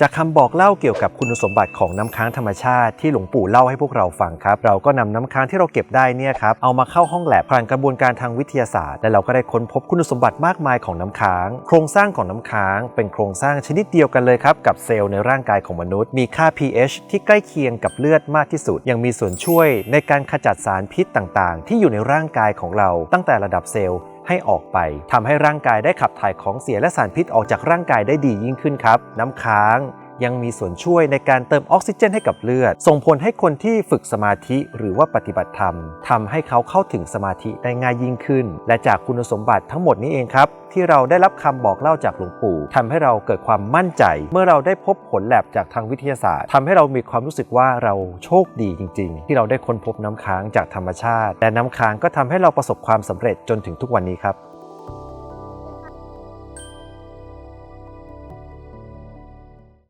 จากคำบอกเล่าเกี่ยวกับคุณสมบัติของน้ำค้างธรรมชาติที่หลวงปู่เล่าให้พวกเราฟังครับ เราก็นำน้ำค้างที่เราเก็บได้เนี่ยครับเอามาเข้าห้องแลบผ่านกระบวนการทางวิทยาศาสตร์ และเราก็ได้ค้นพบคุณสมบัติมากมายของน้ำค้าง โครงสร้างของน้ำค้าง เป็นโครงสร้างชนิดเดียวกันเลยครับกับเซลล์ในร่างกายของมนุษย์ มีค่า pH ที่ใกล้เคียงกับเลือดมากที่สุด ยังมีส่วนช่วยในการขจัดสารพิษต่างๆ ที่อยู่ในร่างกายของเราตั้งแต่ระดับเซลล์ ให้ออกไปทำให้ร่างกายได้ขับถ่ายของเสียและสารพิษออกจากร่างกายได้ดียิ่งขึ้นครับ น้ำค้าง ยังมีส่วนช่วยในการเติมออกซิเจนให้กับเลือด ส่งผลให้คนที่ฝึกสมาธิหรือว่าปฏิบัติธรรมทำให้เขาเข้าถึงสมาธิได้ง่ายยิ่งขึ้น และจากคุณสมบัติทั้งหมดนี้เองครับ ที่เราได้รับคำบอกเล่าจากหลวงปู่ทำให้เราเกิดความมั่นใจ เมื่อเราได้พบผลแลบจากทางวิทยาศาสตร์ทำให้เรามีความรู้สึกว่าเราโชคดีจริง ๆ ที่เราได้ค้นพบน้ำค้างจากธรรมชาติ และน้ำค้างก็ทำให้เราประสบความสำเร็จจนถึงทุกวันนี้ครับ